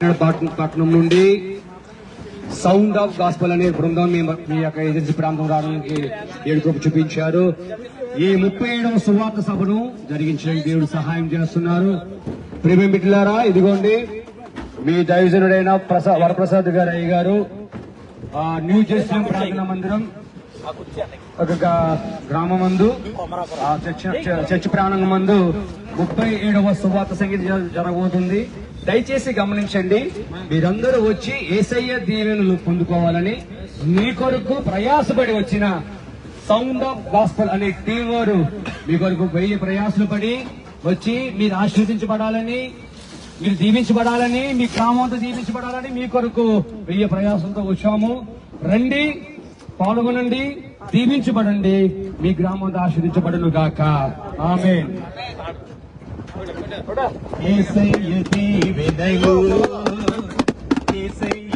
పట్టణం పట్నం నుండి సౌండ్ ఆఫ్ గాస్పల్ అనే బృందం మీ యొక్క ఏజెన్సీ ప్రాంతం రావడానికి ఏడుకోపు చూపించారు. ఈ ముప్పై ఏడవ సువార్త సభను జరిగించడానికి దేవుడు సహాయం చేస్తున్నారు. ప్రేమ బిడ్డలారా ఇదిగోండి మీ దైవజనుడైన ప్రసా వరప్రసాద్ గారు అయ్య గారు ఆ, న్యూ జెరూసలేం ప్రార్థనా మందిరం ఒక గా- గ్రామమందు చర్చి చర్చ్ చర్చ్ మందు ముప్పై ఏడవ సువార్త సంగీత జరగబోతుంది. దయచేసి గమనించండి మీరందరూ వచ్చి ఏసయ్య దీవెనలు పొందుకోవాలని మీ కొరకు ప్రయాసపడి వచ్చిన సౌండ్ ఆఫ్ గాస్పల్ అనే టీం వారు మీ కొరకు వెయ్యి ప్రయాసలు పడి వచ్చి మీరు ఆశీర్వదించబడాలని మీరు దీవించబడాలని మీ గ్రామంతో దీవించబడాలని మీ కొరకు వెయ్యి ప్రయాసంతో వచ్చాము. రండి పాల్గొనండి దీవించబడండి మీ గ్రామంతో ఆశ్రదించబడును గాక ఆమె ఏసయ్య దీవెనలు ఏసయ్య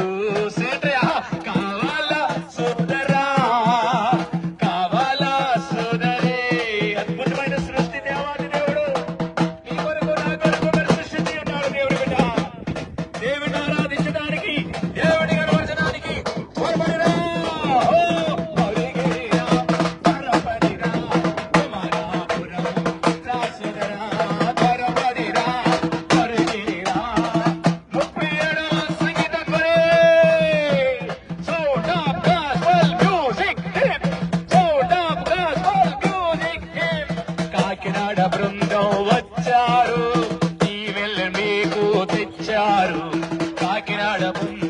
దీవెనలు தாளமும்